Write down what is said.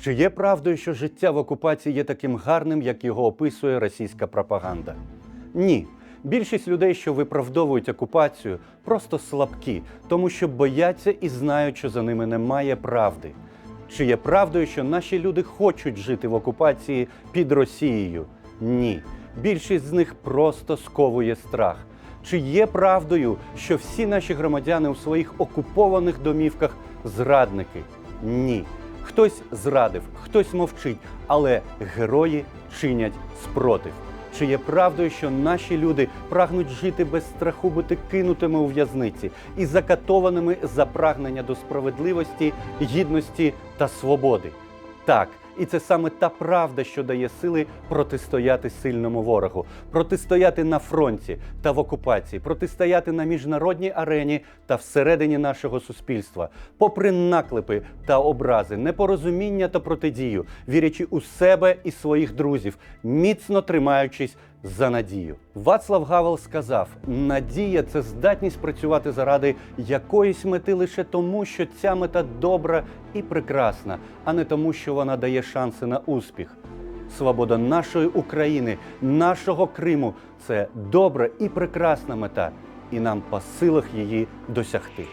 Чи є правдою, що життя в окупації є таким гарним, як його описує російська пропаганда? Ні. Більшість людей, що виправдовують окупацію, просто слабкі, тому що бояться і знають, що за ними немає правди. Чи є правдою, що наші люди хочуть жити в окупації під Росією? Ні. Більшість з них просто сковує страх. Чи є правдою, що всі наші громадяни у своїх окупованих домівках зрадники? Ні. Хтось зрадив, хтось мовчить, але герої чинять спротив. Чи є правдою, що наші люди прагнуть жити без страху бути кинутими у в'язниці і закатованими за прагнення до справедливості, гідності та свободи? Так, і це саме та правда, що дає сили протистояти сильному ворогу, протистояти на фронті та в окупації, протистояти на міжнародній арені та всередині нашого суспільства, попри наклепи та образи, непорозуміння та протидію, вірячи у себе і своїх друзів, міцно тримаючись за надію. Вацлав Гавел сказав: надія це здатність працювати заради якоїсь мети лише тому, що ця мета добра і прекрасна, а не тому, що вона дає шанси на успіх. Свобода нашої України, нашого Криму це добра і прекрасна мета, і нам по силах її досягти.